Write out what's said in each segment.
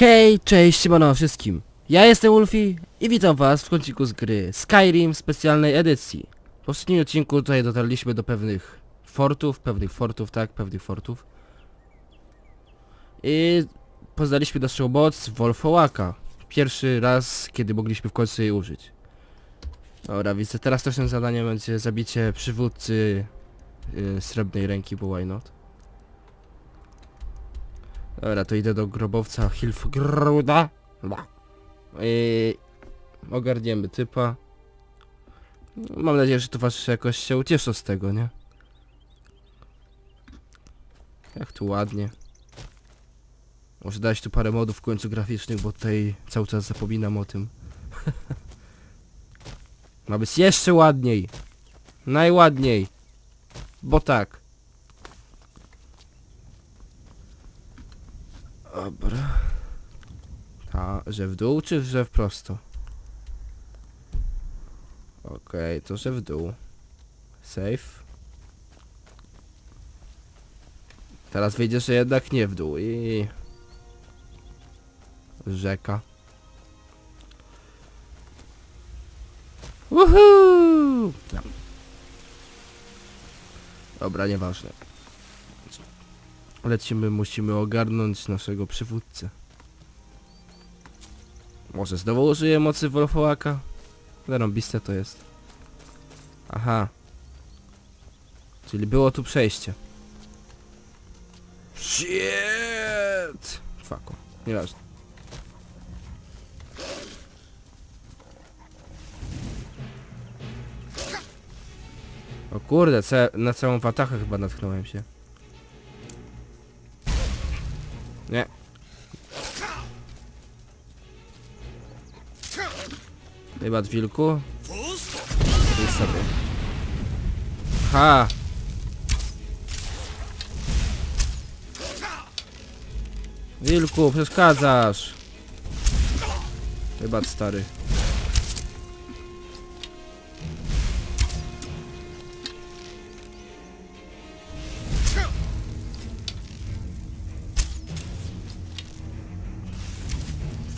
Hej, cześć, siemano wszystkim. Ja jestem Ulfi i witam was w kąciku z gry Skyrim specjalnej edycji. W poprzednim odcinku tutaj dotarliśmy do pewnych fortów, pewnych fortów, tak, pewnych fortów. I poznaliśmy naszą moc Wolfołaka. Pierwszy raz, kiedy mogliśmy w końcu jej użyć. Dobra, widzę, teraz naszym zadaniem będzie zabicie przywódcy yy, srebrnej ręki, bo why not? Dobra, to idę do grobowca Hilfgruda. I ogarniemy typa. Mam nadzieję, że to was jakoś się ucieszą z tego, nie? Jak tu ładnie. Może dać tu parę modów w końcu graficznych, bo tutaj cały czas zapominam o tym. Ma być jeszcze ładniej. Najładniej. Bo tak. Dobra. A, że w dół czy że w prosto? Okej, to że w dół. Safe. Teraz wyjdzie, że jednak nie w dół i... Rzeka. Woohoo! Dobra, nieważne. Lecimy, musimy ogarnąć naszego przywódcę. Może znowu użyję mocy Wolfołaka? Zarąbiste to jest. Aha. Czyli było tu przejście. Shit! Fucku. Nieważne. O kurde, na całą watachę chyba natknąłem się. Nie. Chyba wilku. Idź sobie. Ha! Wilku, przeszkadzasz! Chyba stary.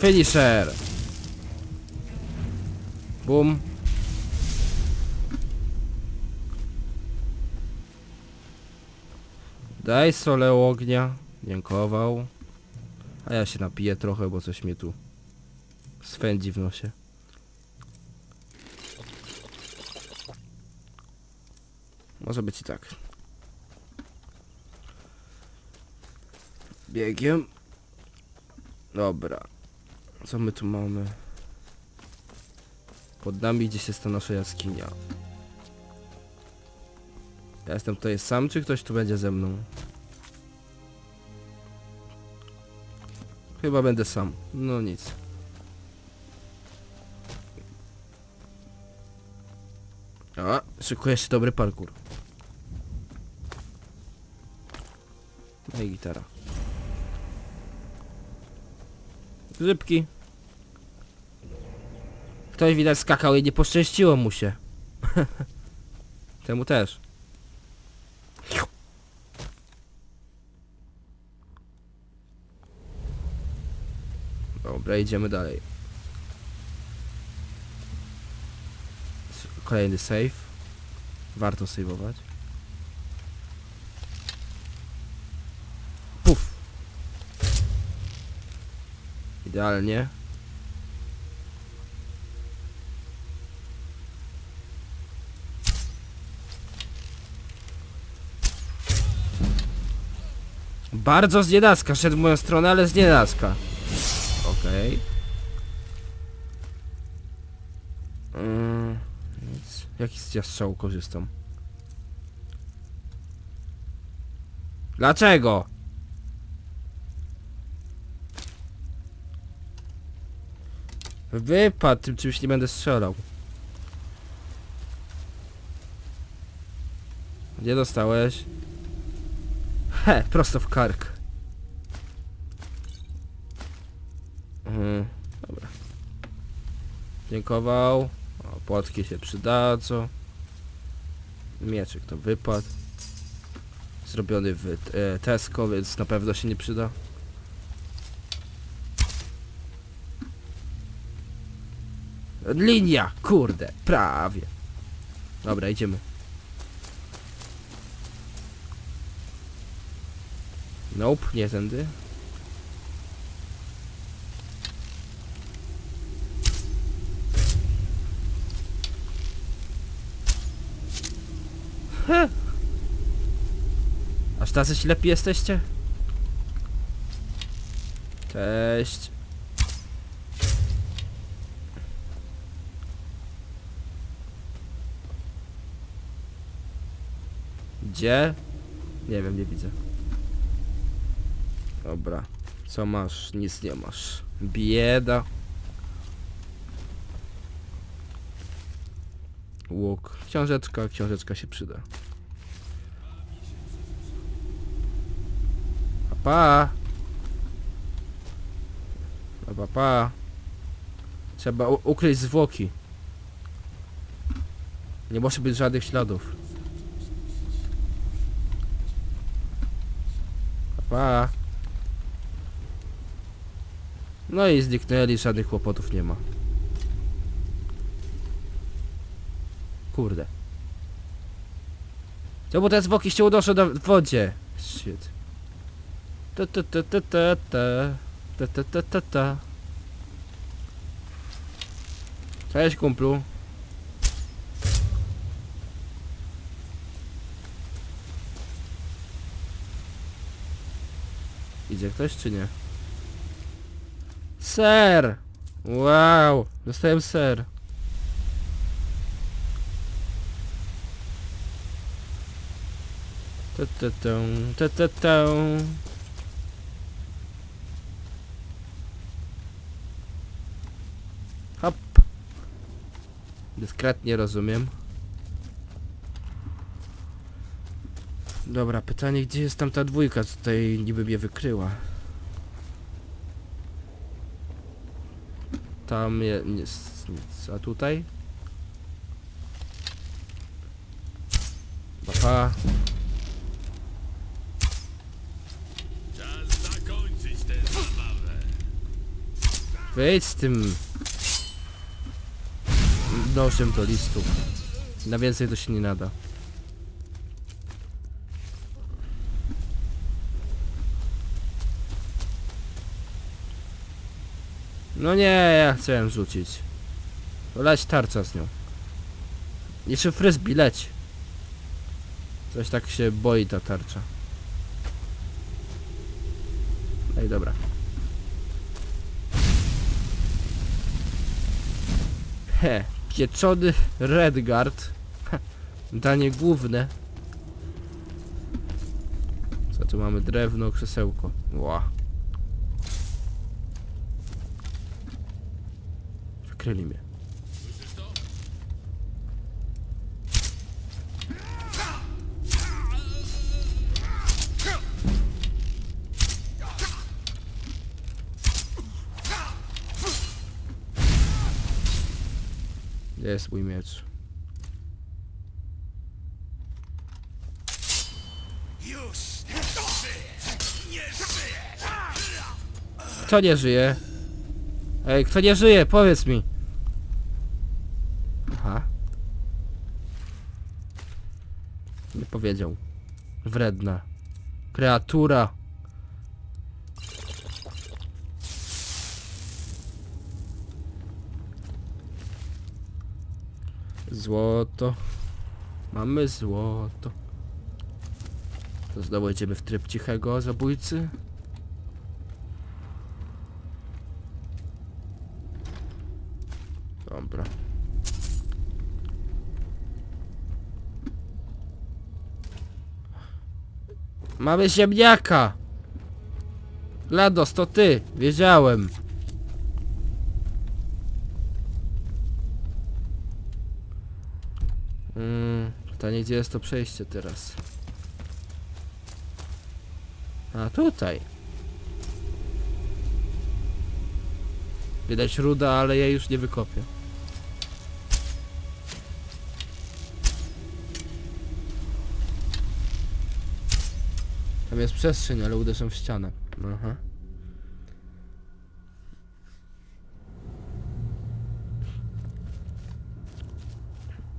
Finisher! Bum. Daj solę ognia. Dziękował. A ja się napiję trochę, bo coś mnie tu swędzi w nosie. Może być i tak. Biegiem. Dobra. Co my tu mamy? Pod nami gdzieś jest ta nasza jaskinia. Ja jestem tutaj sam, czy ktoś tu będzie ze mną? Chyba będę sam. No nic. A, szykuje się dobry parkour. No i gitara. Grzybki. Ktoś widać skakał i nie poszczęściło mu się. Temu też. Dobra, idziemy dalej. Kolejny save. Warto saveować. Puf. Idealnie. Bardzo z nienacka, szedł w moją stronę, ale z nienacka. Okej. Mm, nic. Jaki ja strzału korzystam? Dlaczego? Wypadł, tym czymś nie będę strzelał. Gdzie dostałeś? He, prosto w kark. Mhm, dobra. Dziękował. O, płotki się przydadzą. Mieczek to wypadł. Zrobiony w e, Tesco, więc na pewno się nie przyda. Linia! Kurde, prawie. Dobra, idziemy. Nope, nie tędy. Heh. Aż tacy ślepi jesteście? Cześć. Gdzie? Nie wiem, nie widzę. Dobra. Co masz? Nic nie masz. Bieda. Łuk. Książeczka, książeczka się przyda. Pa, pa. Pa, pa, pa. Trzeba ukryć zwłoki. Nie może być żadnych śladów. Pa, pa. No i zniknęli, żadnych kłopotów nie ma. Kurde. Czemu te zwłoki się unoszą na wodzie? Shit. Ta ta ta ta ta ta ta ta ta ta Cześć kumplu. Idzie ktoś czy nie? Ser! Wow! Dostałem ser. Ta ta ta ta ta Hop. Dyskretnie rozumiem. Dobra, pytanie, gdzie jest tam ta dwójka, co tutaj niby mnie wykryła? Tam je, jest nic, a tutaj? Papa. Czas zakończyć tę zabawę. Wyjdź z tym nożem do listów. Na więcej to się nie nada. No nie, ja chciałem rzucić. Leć tarcza z nią. Jeszcze frisbee, leć. Coś tak się boi ta tarcza. Ej, dobra. He, pieczony Redguard. Danie główne. Co tu mamy? Drewno, krzesełko. Ła. Wykryli mnie. Gdzie jest mój miecz? Już nie! Kto nie żyje? Ej, kto nie żyje? Powiedz mi. Aha. Nie powiedział. Wredna. Kreatura. Złoto. Mamy złoto. To znowu idziemy w tryb cichego zabójcy? Dobra. Mamy ziemniaka! Lados, to ty! Wiedziałem! Mm, pytanie, gdzie jest to przejście teraz? A, tutaj! Widać ruda, ale ja już nie wykopię. Tam jest przestrzeń, ale uderzę w ścianę. Aha.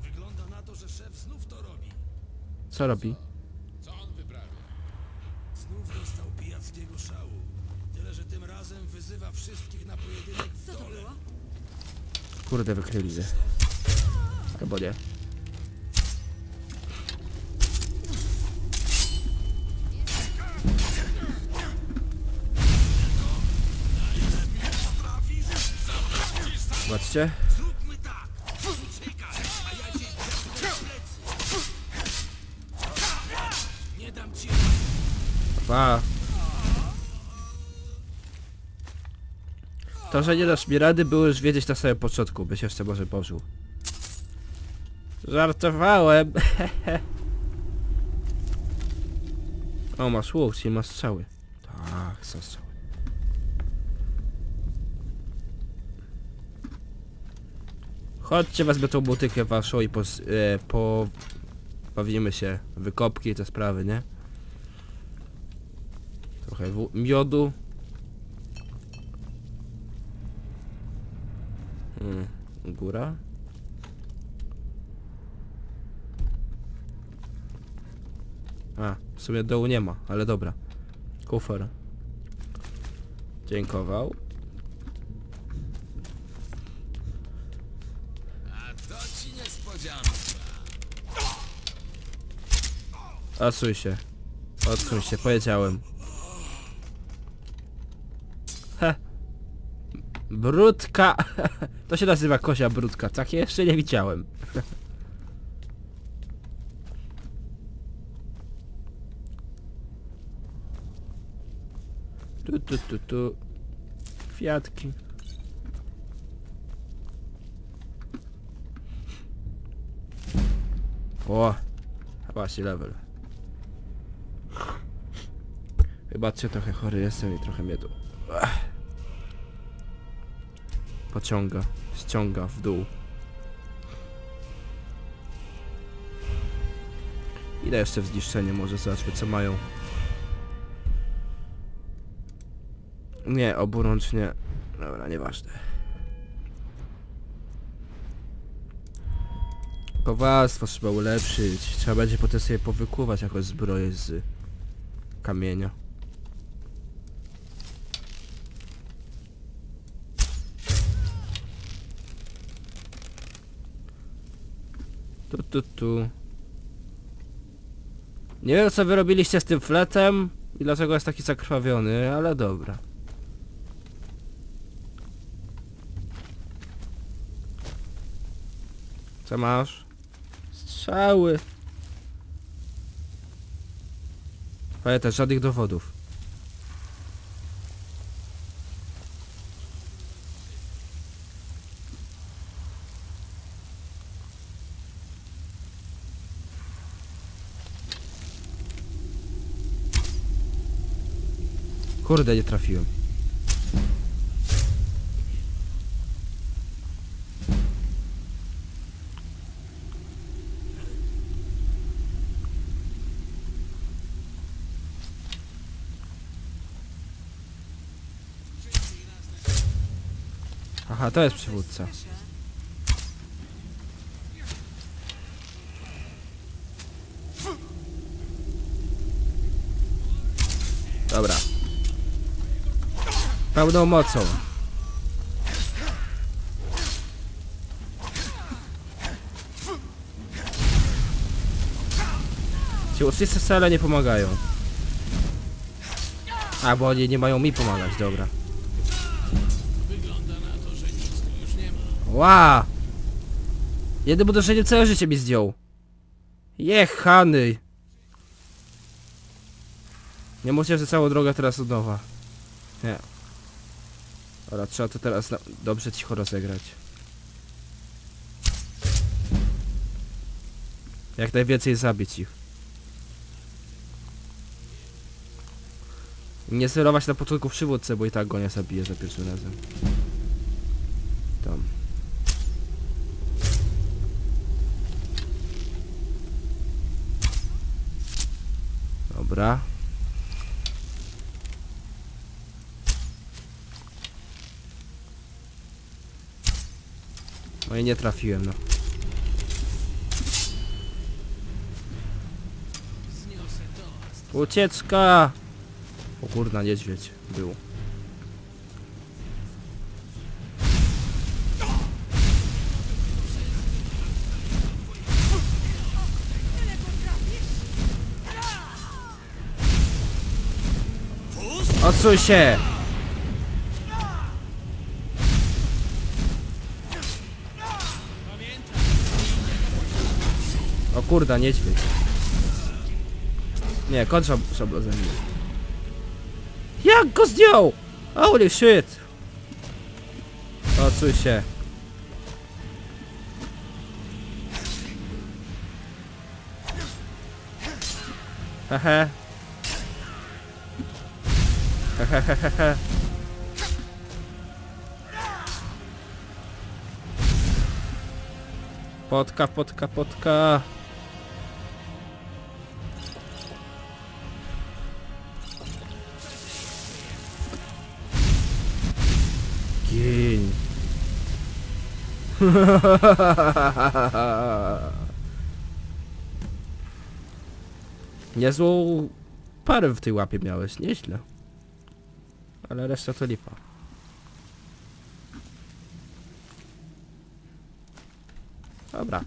Wygląda na to, że szef znów to robi. Co robi? Co on wyprawia? Znów dostał pijackiego szału. Tyle, że tym razem wyzywa wszystkich na pojedynek w Co to było? Kurde, wykryli. Albo nie. Ci... Pa. To, że nie dasz mi rady, było już wiedzieć na samym początku, byś jeszcze może pożył. Żartowałem. o, masz łuk, czyli masz strzały. Tak, są strzały. Chodźcie, wezmę tą butykę waszą i e, po... Bawimy się. Wykopki i te sprawy, nie? Trochę miodu. Hmm, góra. A, w sumie dołu nie ma, ale dobra. Kufer. Dziękował. Odsuń się. Odsuń się, powiedziałem. He. Brudka. To się nazywa kosia brudka. Takie jeszcze nie widziałem. Tu, tu, tu, tu. Kwiatki. O, właśnie level. Wybaczcie, trochę chory jestem i trochę mnie tu... Pociąga, ściąga w dół. Ile jeszcze w zniszczenie może? Zobaczmy co mają. Nie, oburącz nie. Dobra, nieważne. Kowalstwo trzeba ulepszyć. Trzeba będzie potem sobie powykuwać jakąś zbroję z kamienia. Tu, tu, tu. Nie wiem co wy robiliście z tym fletem i dlaczego jest taki zakrwawiony, ale dobra. Co masz? Strzały. Pamiętaj, żadnych dowodów. Kurde, nie trafiłem. Aha, to jest przywódca. Dobra. Pełną mocą. Ci ucznicy wcale nie pomagają. A, bo oni nie mają mi pomagać, dobra. Ła! Jednym uderzeniem całe życie mi zdjął. Jechany! Nie mówcie, że całą drogę teraz od nowa. Nie. Dobra, trzeba to teraz na... dobrze cicho rozegrać. Jak najwięcej zabić ich. Nie sterować na początku przywódcę, bo i tak go nie za pierwszym razem. Tam. Dobra. No i nie trafiłem, no. Ucieczka! O kurna, niedźwiedź był. Odsuń się! Kurda, niedźwiedź. Nie, kończ szab- szablo ze mnie. Jak go zdjął? Holy shit! Odsuń się. Hehe. Hehehehe. Potka, potka, potka. Niezłą parę w tej łapie miałeś, nieźle. Ale reszta to lipa. Dobra.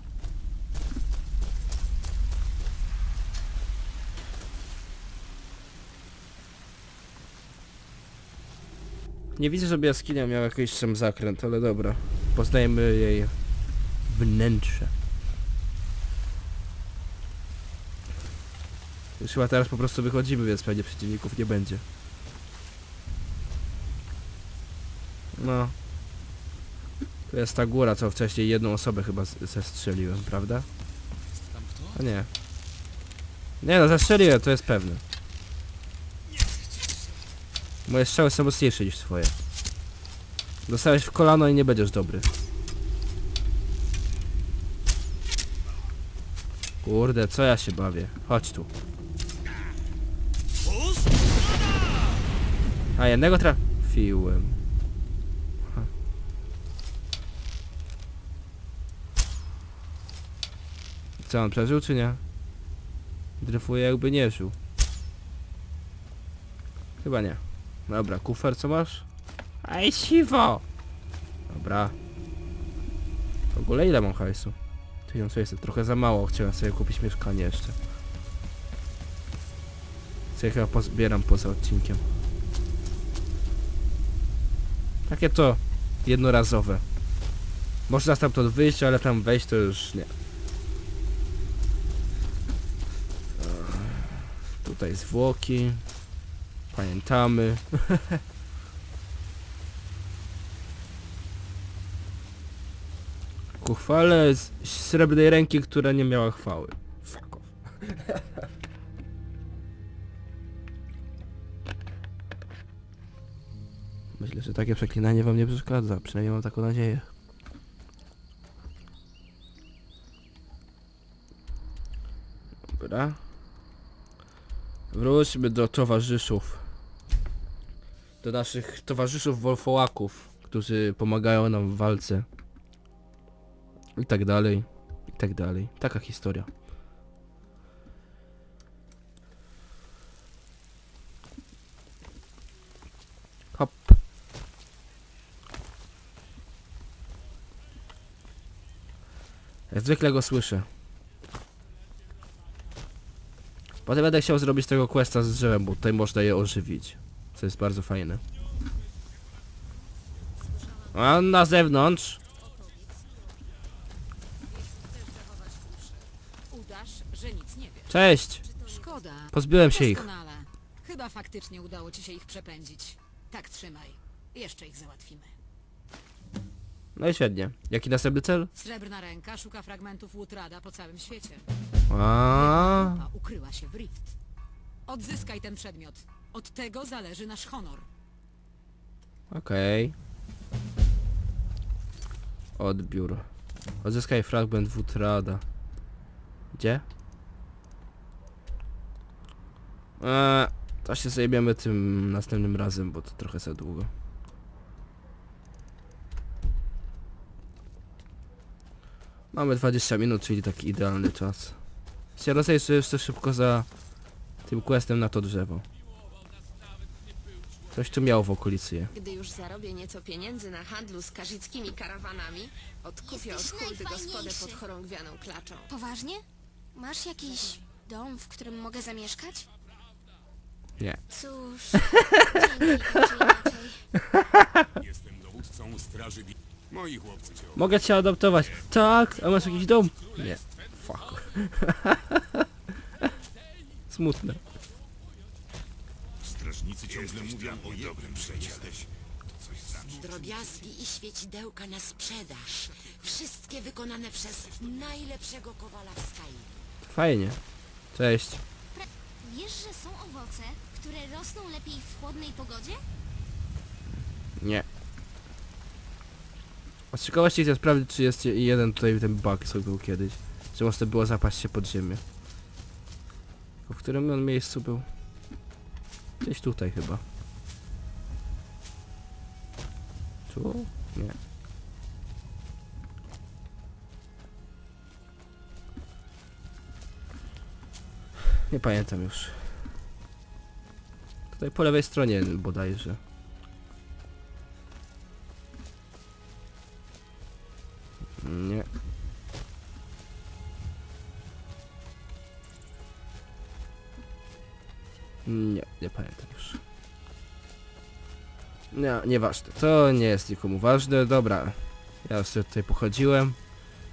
Nie widzę, żeby jaskinia miała jakiś tam zakręt, ale dobra. Poznajemy jej wnętrze. Już chyba teraz po prostu wychodzimy, więc pewnie przeciwników nie będzie. No. To jest ta góra, co wcześniej jedną osobę chyba zestrzeliłem, prawda? Jest tam kto? A nie. Nie no, zestrzeliłem, to jest pewne. Moje strzały są mocniejsze niż twoje. Dostałeś w kolano i nie będziesz dobry. Kurde, co ja się bawię? Chodź tu. A jednego trafiłem. Ha. Co on przeżył czy nie? Dryfuje jakby nie żył. Chyba nie. Dobra, kufer co masz? Aj siwo! Dobra. W ogóle ile mam hajsu? 1600, trochę za mało, chciałem sobie kupić mieszkanie jeszcze. Co ja chyba pozbieram poza odcinkiem. Takie to jednorazowe. Można stamtąd wyjść, ale tam wejść to już nie. Tutaj zwłoki. Pamiętamy. chwale z srebrnej ręki, która nie miała chwały. Fuck off. Myślę, że takie przeklinanie wam nie przeszkadza, przynajmniej mam taką nadzieję. Dobra. Wróćmy do towarzyszów. Do naszych towarzyszów wolfołaków, którzy pomagają nam w walce. I tak dalej. I tak dalej. Taka historia. Hop. Jak zwykle go słyszę. Potem będę chciał zrobić tego questa z drzewem, bo tutaj można je ożywić. Co jest bardzo fajne. A na zewnątrz? Udasz, że nic nie wiesz. Cześć! Szkoda. Pozbyłem się ich. Doskonale. Chyba faktycznie udało ci się ich przepędzić. Tak trzymaj. Jeszcze ich załatwimy. No i świetnie. Jaki następny cel? Srebrna ręka szuka fragmentów Łutrada po całym świecie. A, ukryła się w Rift. Odzyskaj ten przedmiot. Od tego zależy nasz honor. Okej. Odbiór. Odzyskaj fragment Wutrada. Gdzie? Eee, to się zajmiemy tym następnym razem, bo to trochę za długo. Mamy 20 minut, czyli taki idealny czas. Się rozejrzę jeszcze szybko za tym questem na to drzewo. Coś tu miał w okolicy je. Gdy już zarobię nieco pieniędzy na handlu z karzickimi karawanami, odkupię od Jesteś huldy gospodę najfajniejszy. pod chorągwianą klaczą. Poważnie? Masz jakiś dom, w którym mogę zamieszkać? Nie. Cóż, dzięki tak czy inaczej. Jestem dowódcą straży wi- Moi chłopcy cię Mogę cię adoptować. Tak, a masz jakiś dom? Nie. Fuck. Smutne. Strażnicy ciągle mówią o dobrym przyjacielu. Drobiazgi i świecidełka na sprzedaż. Wszystkie wykonane przez najlepszego kowala w Sky. Fajnie. Cześć. Wiesz, że są owoce, które rosną lepiej w chłodnej pogodzie? Nie. Z ciekawości chcę sprawdzić, czy jest jeden tutaj ten bug, co był kiedyś. Czy można było zapaść się pod ziemię. W którym on miejscu był? Gdzieś tutaj chyba. Tu? Nie. Nie pamiętam już. Tutaj po lewej stronie bodajże. Nie. Nie, nie pamiętam już. Nie, nieważne. To nie jest nikomu ważne. Dobra. Ja już tutaj pochodziłem.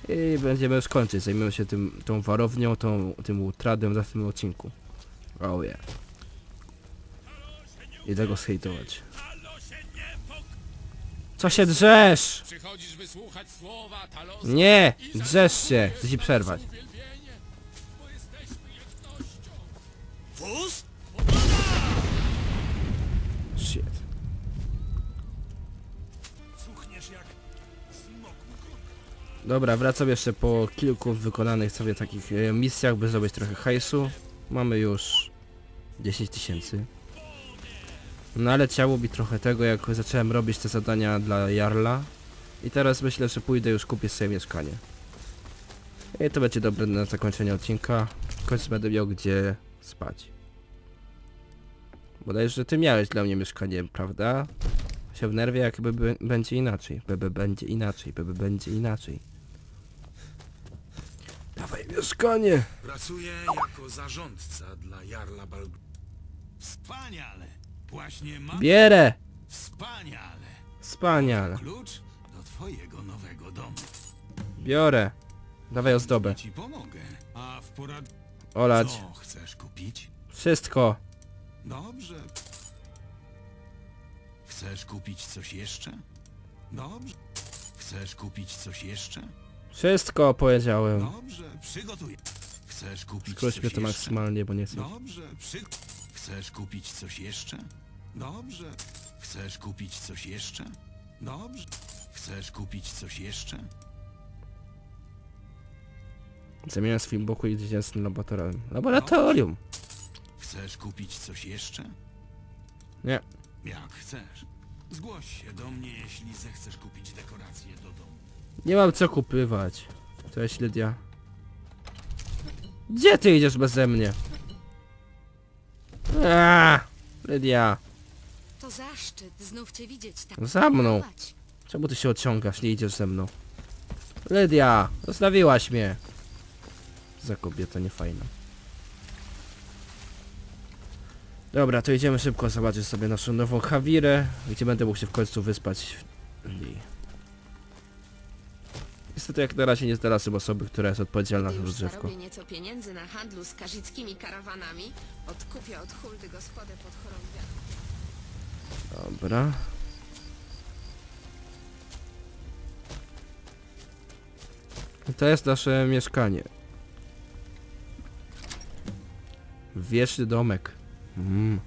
I będziemy już kończyć. Zajmiemy się tym, tą warownią, tą, tym utradem w następnym odcinku. Oh yeah. Idę go zhejtować. Co się drzesz? Przychodzisz wysłuchać słowa Talos. Nie! Drzesz się! Chcę ci przerwać. Bo jesteśmy jednością. Dobra, wracam jeszcze po kilku wykonanych sobie takich e, misjach, by zdobyć trochę hajsu. Mamy już 10 tysięcy. No ale ciało mi trochę tego, jak zacząłem robić te zadania dla Jarla. I teraz myślę, że pójdę już kupię sobie mieszkanie. I to będzie dobre na zakończenie odcinka. W końcu będę miał gdzie spać. Bodajże ty miałeś dla mnie mieszkanie, prawda? Się w nerwie, jakby by, będzie inaczej. Bebe będzie inaczej, bebe będzie inaczej. Dawaj mieszkanie! Pracuję jako zarządca dla Jarla Bal... Wspaniale! Właśnie mam... Bierę! Wspaniale! Wspaniale. Klucz do twojego nowego domu. Biorę. Dawaj ozdobę. Ci pomogę. A w porad... Olać. Co chcesz kupić? Wszystko. Dobrze. Chcesz kupić coś jeszcze? Dobrze. Chcesz kupić coś jeszcze? Wszystko powiedziałem. Dobrze, przygotuję. Chcesz kupić Skróćmy coś to jeszcze? maksymalnie, bo nie chcę. Dobrze, przy... Chcesz kupić coś jeszcze? Dobrze. Chcesz kupić coś jeszcze? Dobrze. Chcesz kupić coś jeszcze? Zamieniam swój boku i dziecięcym laboratorium. Laboratorium! Chcesz kupić coś jeszcze? Nie. Jak chcesz. Zgłoś się do mnie, jeśli zechcesz kupić dekoracje do domu. Nie mam co kupywać. Cześć Lydia. Gdzie ty idziesz beze mnie? Lydia. To zaszczyt znów cię widzieć tak. Za mną. Czemu ty się odciągasz, nie idziesz ze mną? Lydia! Zostawiłaś mnie! Za kobieta niefajna. Dobra, to idziemy szybko zobaczyć sobie naszą nową Hawirę, gdzie będę mógł się w końcu wyspać. I... Niestety jak na razie nie znalazłem osoby, która jest odpowiedzialna za to już drzewko. zarobię nieco pieniędzy na handlu z karzickimi karawanami, odkupię od huldy gospodę pod chorągwianą. Dobra. I to jest nasze mieszkanie. Wieczny domek. Mm.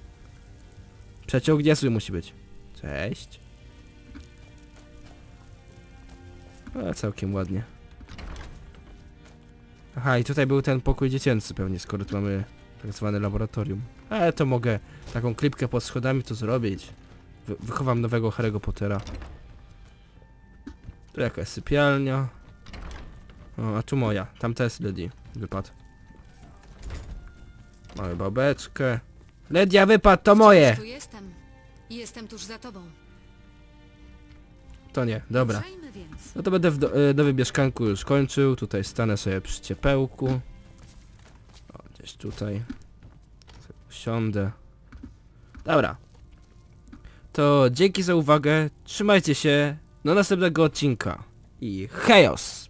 Przeciąg niezły musi być. Cześć. A, całkiem ładnie. Aha, i tutaj był ten pokój dziecięcy pewnie, skoro tu mamy tak zwane laboratorium. Ale to mogę taką klipkę pod schodami to zrobić. Wy wychowam nowego Harry'ego Pottera. Tu jakaś sypialnia. O, a tu moja. Tamta jest Lady. Wypad. Mamy babeczkę. Ledia wypad, to moje! Tu jestem. Jestem tuż za tobą. To nie, dobra. Ruszajmy więc. No to będę w do, e, nowy mieszkanku już kończył. Tutaj stanę sobie przy ciepełku. O, gdzieś tutaj. Usiądę. Dobra. To dzięki za uwagę. Trzymajcie się. Do następnego odcinka. I hejos!